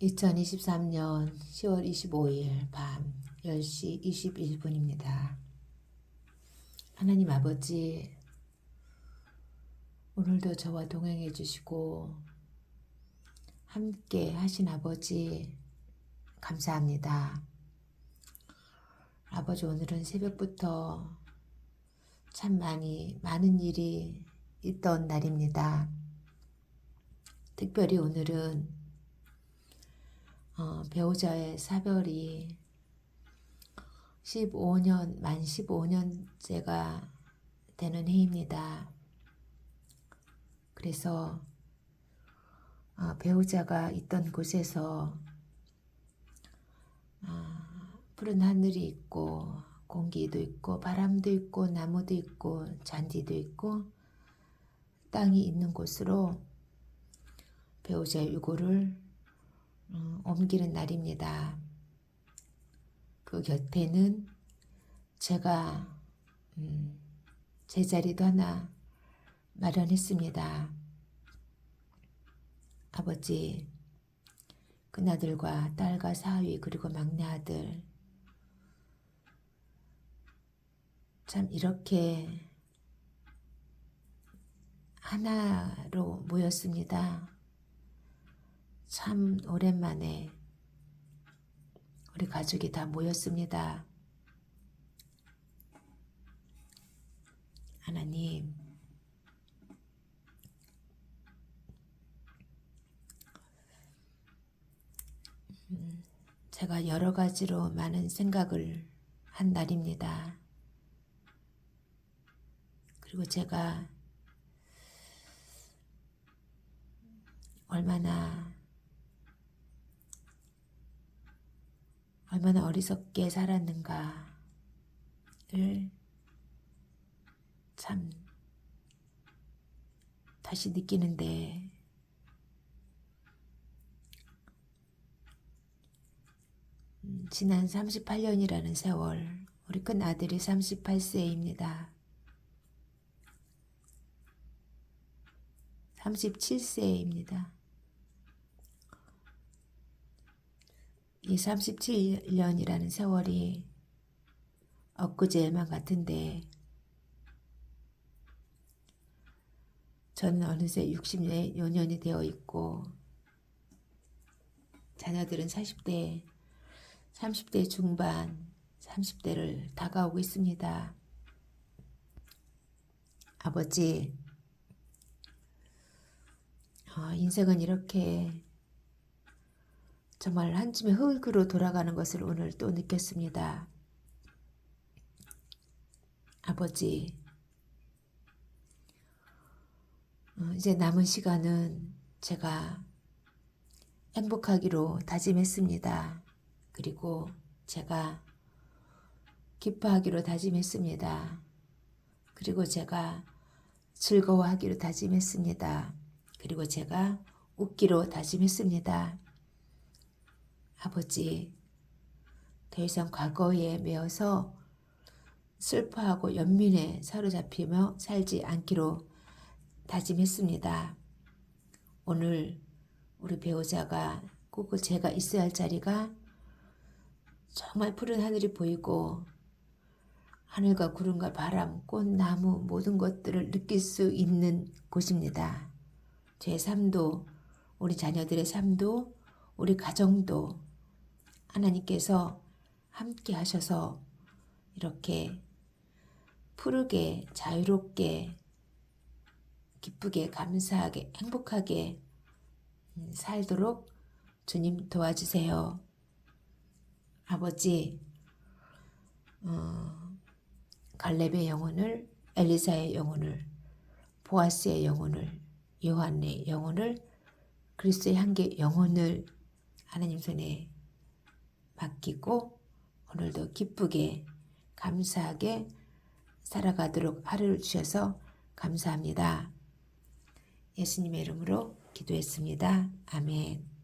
2023년 10월 25일 밤 10시 21분입니다. 하나님 아버지, 오늘도 저와 동행해 주시고, 함께 하신 아버지, 감사합니다. 아버지, 오늘은 새벽부터 참 많이, 많은 일이 있던 날입니다. 특별히 오늘은 어, 배우자의 사별이 15년, 만 15년째가 되는 해입니다. 그래서 어, 배우자가 있던 곳에서 어, 푸른 하늘이 있고 공기도 있고 바람도 있고 나무도 있고 잔디도 있고 땅이 있는 곳으로 배우자의 음, 옮기는 날입니다. 그 곁에는 제가 음, 제자리도 하나 마련했습니다. 아버지, 큰아들과 딸과 사위 그리고 막내 아들 참 이렇게 하나로 모였습니다. 참 오랜만에 우리 가족이 다 모였습니다. 하나님, 음, 제가 여러 가지로 많은 생각을 한 날입니다. 그리고 제가 얼마나 얼마나 어리석게 살았는가를 참 다시 느끼는데 음, 지난 38년이라는 세월 우리 큰 아들이 38세입니다. 37세입니다. 이 37년이라는 세월이 엊그제만 같은데 저는 어느새 60여년이 되어 있고 자녀들은 40대, 30대 중반, 30대를 다가오고 있습니다. 아버지, 어, 인생은 이렇게 정말 한 줌의 흙으로 돌아가는 것을 오늘 또 느꼈습니다. 아버지, 어, 이제 남은 시간은 제가 행복하기로 다짐했습니다. 그리고 제가 기뻐하기로 다짐했습니다. 그리고 제가 즐거워하기로 다짐했습니다. 그리고 제가 웃기로 다짐했습니다. 아버지, 더 이상 과거에 매어서 슬퍼하고 연민에 사로잡히며 살지 않기로 다짐했습니다. 오늘 우리 배우자가 꼭 제가 있어야 할 자리가 정말 푸른 하늘이 보이고 하늘과 구름과 바람, 꽃, 나무 모든 것들을 느낄 수 있는 곳입니다. 제 삶도 우리 자녀들의 삶도 우리 가정도 하나님께서 함께 하셔서 이렇게 푸르게 자유롭게 기쁘게 감사하게 행복하게 음, 살도록 주님 도와주세요. 아버지, 어, 갈렙의 영혼을 엘리사의 영혼을 보아스의 영혼을 요한의 영혼을 그리스도의 한계 영혼을 하나님 손에 맡기고 오늘도 기쁘게 감사하게 살아가도록 하루를 주셔서 감사합니다. 예수님의 이름으로 기도했습니다. 아멘.